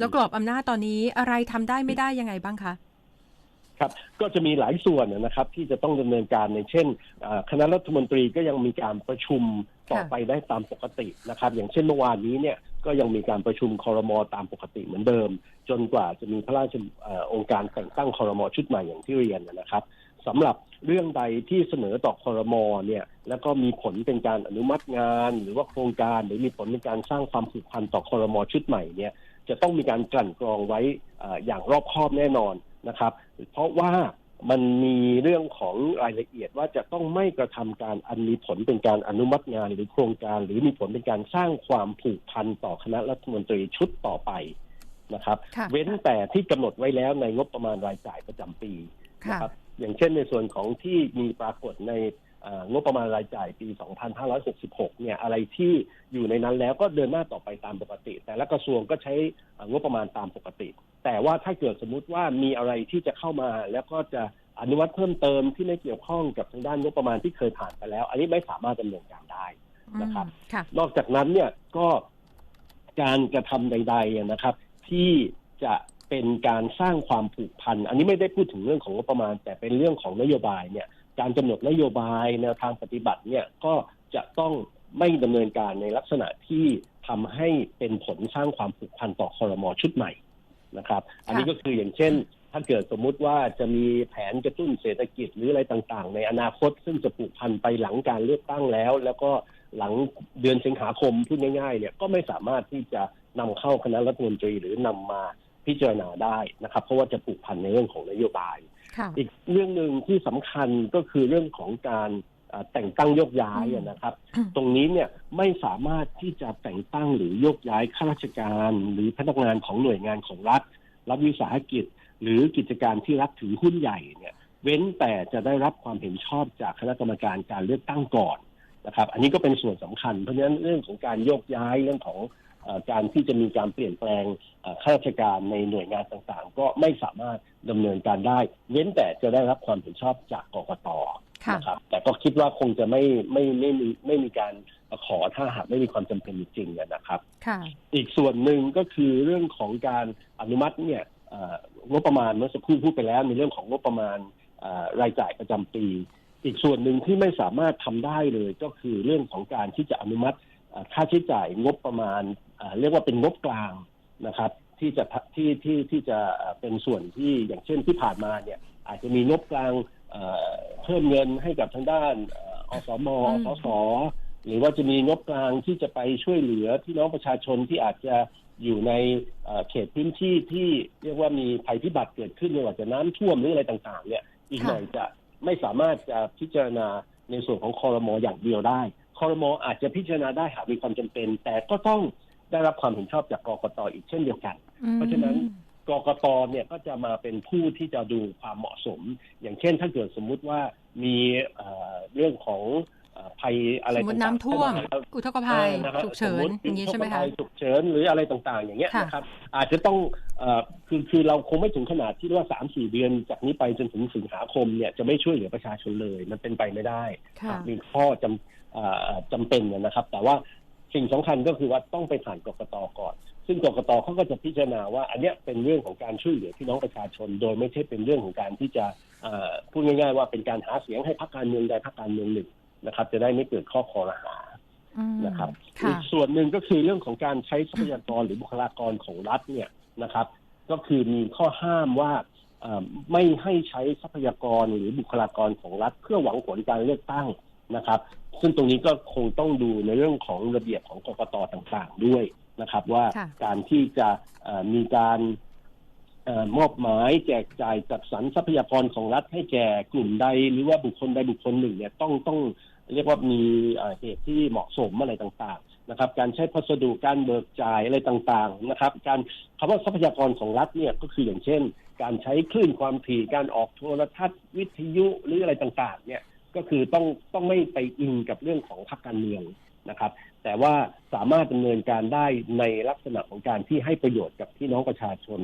แล้วกรอบอำนาจตอนนี้อะไรทำได้ไม่ได้ยังไงบ้างคะครับก็จะมีหลายส่วนนะครับที่จะต้องดำเนินการในเช่น คณะรัฐมนตรีก็ยังมีการประชุมต่อไปได้ตามปกตินะครับ อย่างเช่นเมื่อวานนี้เนี่ยก็ยังมีการประชุมคอรมอตามปกติเหมือนเดิม จนกว่าจะมีพระราชออองค์การแต่งตั้งคอรมอชุดใหม่อย่างที่เรียนนะครับสำหรับเรื่องใดที่เสนอต่อคอรมอเนี่ยแล้วก็มีผลเป็นการอนุมัติงาน หรือว่าโครงการหรือมีผลเป็นการสร้างความผูกพันต่อคอรมอชุดใหม่เนี่ย จะต้องมีการกลั่นกรองไว้เอ่ออย่างรอบคอบแน่นอนนะครับ เพราะว่ามันมีเรื่องของรายละเอียดว่าจะต้องไม่กระทำการอันมีผลเป็นการอนุมัติงานหรือโครงการ หรือมีผลเป็นการสร้างความผูกพันต่อคณะรัฐมนตรีชุดต่อไปนะครับค่ะเว้นแต่ที่กำหนดไว้แล้วในงบประมาณรายจ่ายประจำปีค่ะนะครับอย่างเช่นในส่วนของที่มีปรากฏในเอ่อ งบประมาณรายจ่ายปี 2566 เนี่ยอะไรที่อยู่ในนั้นแล้วก็เดินหน้าต่อไปตามปกติ แต่ละกระทรวงก็ใช้เอ่องบประมาณตามปกติ แต่ว่าถ้าเกิดสมมุติว่ามีอะไรที่จะเข้ามา แล้วก็จะอนุมัติเพิ่มเติมที่ไม่เกี่ยวข้องกับทางด้านงบประมาณที่เคยผ่านไปแล้ว อันนี้ไม่สามารถดำเนินการได้นะครับอืมค่ะนอกจากนั้นเนี่ยก็การกระทำใดๆอะนะครับ ที่จะเป็นการสร้างความผูกพัน อันนี้ไม่ได้พูดถึงเรื่องของงบประมาณ แต่เป็นเรื่องของนโยบายเนี่ย การกำหนดนโยบายแนวทางปฏิบัติเนี่ยก็จะต้องไม่ดำเนินการในลักษณะที่ทำให้เป็นผลสร้างความผูกพันต่อคอรมอชุดใหม่นะครับ อันนี้ก็คืออย่างเช่น ถ้าเกิดสมมุติว่าจะมีแผนกระตุ้นเศรษฐกิจหรืออะไรต่างๆ ในอนาคตซึ่งจะผูกพันไปหลังการเลือกตั้งแล้ว แล้วก็หลังเดือนสิงหาคมพูดง่ายๆเนี่ยก็ไม่สามารถที่จะนำเข้าคณะรัฐมนตรีหรือนำมา พิจารณาได้นะครับ เพราะว่าจะผูกพันในเรื่องของนโยบายค่ะอีกเรื่องหนึ่งที่สำคัญก็คือเรื่องของการเอ่อแต่งตั้งโยกย้ายอะนะครับอืมตรงนี้เนี่ยไม่สามารถที่จะแต่งตั้งหรือโยกย้ายข้าราชการ หรือพนักงานของหน่วยงานของรัฐ รัฐวิสาหกิจ หรือกิจการที่รัฐถือหุ้นใหญ่เนี่ย เว้นแต่จะได้รับความเห็นชอบจากคณะกรรมการการเลือกตั้งก่อนนะครับ อันนี้ก็เป็นส่วนสำคัญเพราะฉะนั้นเรื่องของการโยกย้ายเรื่องของเอ่อ การที่จะมีการเปลี่ยนแปลงเอ่อข้าราชการในหน่วยงานต่างๆ ก็ไม่สามารถดำเนินการได้ เว้นแต่จะได้รับความเห็นชอบจากกกตค่ะนะครับแต่ก็คิดว่าคงจะไม่ไม่ไม่มีไม่มีการขอถ้าหากไม่มีความจำเป็นจริงๆนะครับค่ะอีกส่วนหนึ่งก็คือเรื่องของการอนุมัติเนี่ยเอ่องบประมาณเมื่อสักครู่พูดไปแล้วในเรื่องของงบประมาณเอ่อรายจ่ายประจำปี อีกส่วนหนึ่งที่ไม่สามารถทำได้เลยก็คือเรื่องของการที่จะอนุมัติเอ่อ ค่าใช้จ่ายงบประมาณเอ่อเรียกว่าเป็นงบกลางนะครับ ที่จะที่ที่ที่จะเอ่อเป็นส่วนที่อย่างเช่นที่ผ่านมาเนี่ย อาจจะมีงบกลางเอ่อเพิ่มเงินให้กับทางด้านเอ่ออสมอือมสสหรือว่าจะมีงบกลางที่จะไปช่วยเหลือพี่น้องประชาชนที่อาจจะอยู่ในเอ่อเขตพื้นที่ที่เรียกว่ามีภัยพิบัติเกิดขึ้นไม่ว่าจะน้ำท่วมหรืออะไรต่าง ๆ เนี่ย อีกหน่อยจะไม่สามารถจะพิจารณาในส่วนของคอรมออย่างเดียวได้ คอรมออาจจะพิจารณาได้หากมีความจำเป็น แต่ก็ต้องได้รับความเห็นชอบจากกกตอีกเช่นเดียวกัน เพราะฉะนั้นกกตเนี่ยก็จะมาเป็นผู้ที่จะดูความเหมาะสม อย่างเช่น ถ้าเกิดสมมุติว่ามีเอ่อเรื่องของเอ่อภัยอะไรสมมติต่างๆน้ำท่วมเข้าาอุทกภัยเออนะครับฉุกเฉินสมมุติอย่างนี้ใช่ไหมอุทกคะภัยฉุกเฉินหรืออะไรต่างๆ อย่างเงี้ยค่ะนะครับ อาจจะต้องเอ่อคือคือเราคงไม่ถึงขนาดที่ว่าสามสี่เดือนจากนี้ไปจนถึงสิงหาคมเนี่ยจะไม่ช่วยเหลือประชาชนเลย มันเป็นไปไม่ได้ค่ะมีข้อจำเอ่อ จำเป็นนะครับ แต่ว่าสิ่งสำคัญก็คือว่าต้องไปผ่านกรกตก่อน ซึ่งกรกตเขาก็จะพิจารณาว่า อันเนี้ยเป็นเรื่องของการช่วยเหลือพี่น้องประชาชน โดยไม่ใช่เป็นเรื่องของการที่จะพูดง่าย ๆ ว่าเป็นการหาเสียงให้พรรคการเมืองใดพรรคการเมืองหนึ่งนะครับ จะได้ไม่เกิดข้อคอรหานะครับอีกส่วนหนึ่งก็คือเรื่องของการใช้ทรัพยากรหรือบุคลากรของรัฐเนี่ยนะครับ ก็คือมีข้อห้ามว่าไม่ให้ใช้ทรัพยากรหรือบุคลากรของรัฐ เพื่อหวังผลการเลือกตั้ง นะครับ ซึ่งตรงนี้ก็คงต้องดูในเรื่องของระเบียบของกกตต่างๆด้วยนะครับ ว่าค่ะการที่จะเอ่อมีการเอ่อมอบหมายแจกจ่ายจัดสรรทรัพยากรของรัฐให้แก่กลุ่มใดหรือว่าบุคคลใดบุคคลหนึ่งเนี่ยต้องต้องเรียกว่ามีเอ่อเหตุที่เหมาะสมอะไรต่างๆนะครับ การใช้พัสดุการเบิกจ่ายอะไรต่างๆนะครับ การคำว่าทรัพยากรของรัฐเนี่ยก็คืออย่างเช่น การใช้คลื่นความถี่การออกโทรทัศน์วิทยุหรืออะไรต่างๆ เนี่ย ก็คือต้องต้องไม่ไปอิงกับเรื่องของพรรคการเมืองนะครับ แต่ว่าสามารถดำเนินการได้ในลักษณะของการที่ให้ประโยชน์กับพี่น้องประชาชน